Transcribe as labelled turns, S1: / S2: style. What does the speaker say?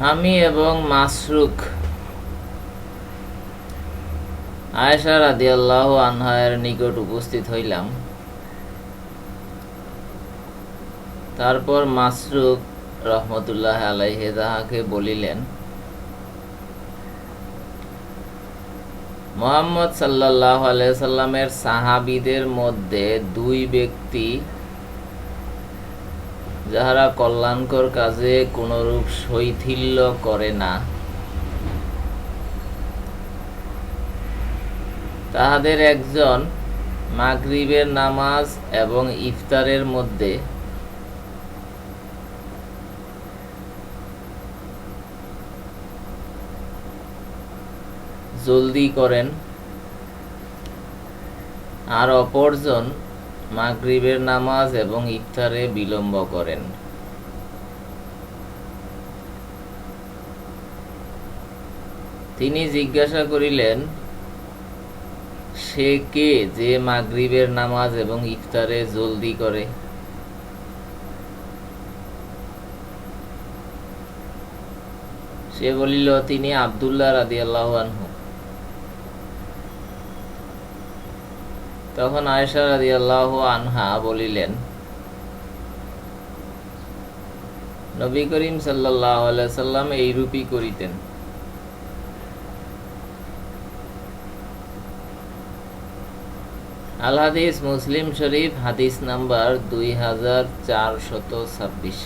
S1: আমি এবং মাসরুক আয়েশা রাদিয়াল্লাহু আনহার নিকট উপস্থিত হইলাম। তারপর মাসরুক রহমতুল্লাহ আলাইহে তাহাকে বলিলেন, মোহাম্মদ সাল্লাহ আলাইসাল্লামের সাহাবিদের মধ্যে দুই ব্যক্তি যাহারা কল্যাণকর কাজে কোনরূপ শৈথিল্য করে না, তাহাদের একজন মাগরিবের নামাজ এবং ইফতারের মধ্যে জলদি করেন আর অপরজন মাগরিবের নামাজ এবং ইফতারে বিলম্ব করেন। তিনি জিজ্ঞাসা করিলেন, সে কে যে মাগরিবের নামাজ এবং ইফতারে জলদি করে? সে বলিল, তিনি আবদুল্লাহ রাদিয়াল্লাহু আনহু। তখন আয়েশা রাদিয়াল্লাহু আনহা বলিলেন, নবী করিম সাল্লাম এইরূপই করিতেন। আল হাদিস মুসলিম শরীফ হাদিস নাম্বার দুই হাজার চারশত ছাব্বিশ।